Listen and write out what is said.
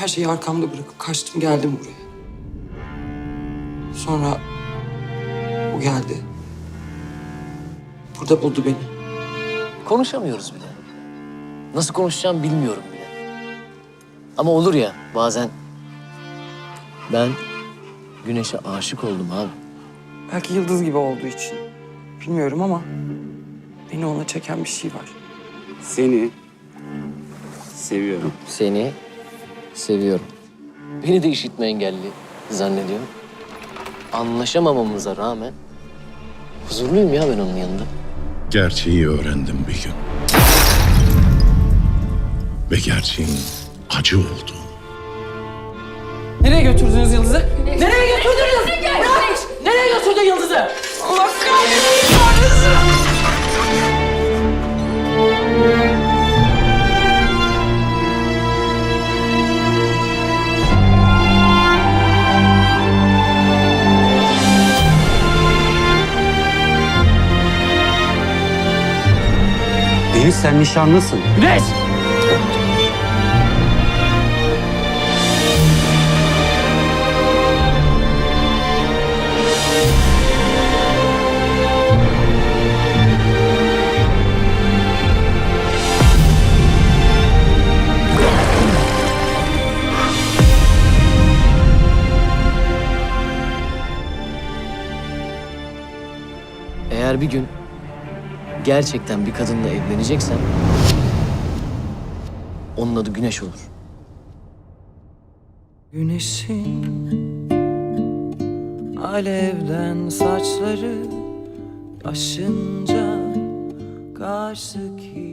Her şeyi arkamda bırakıp kaçtım geldim buraya. Sonra o geldi. Burada buldu beni. Konuşamıyoruz bile. Nasıl konuşacağım bilmiyorum bile. Ama olur ya bazen ben güneşe aşık oldum abi. Belki yıldız gibi olduğu için. Bilmiyorum ama beni ona çeken bir şey var. Seni seviyorum. Seni seviyorum. Beni de işitme engelli zannediyorum. Anlaşamamamıza rağmen huzurluyum ya ben onun yanında. Gerçeği öğrendim bir gün. Ve gerçeğin acı olduğunu. Nereye götürdünüz Yıldız'ı? Nereye götürdünüz? Deniz sen nişanlısın. Güneş! Eğer bir gün gerçekten bir kadınla evleneceksen onun adı Güneş olur. Güneşin alevden saçları aşınca karşıki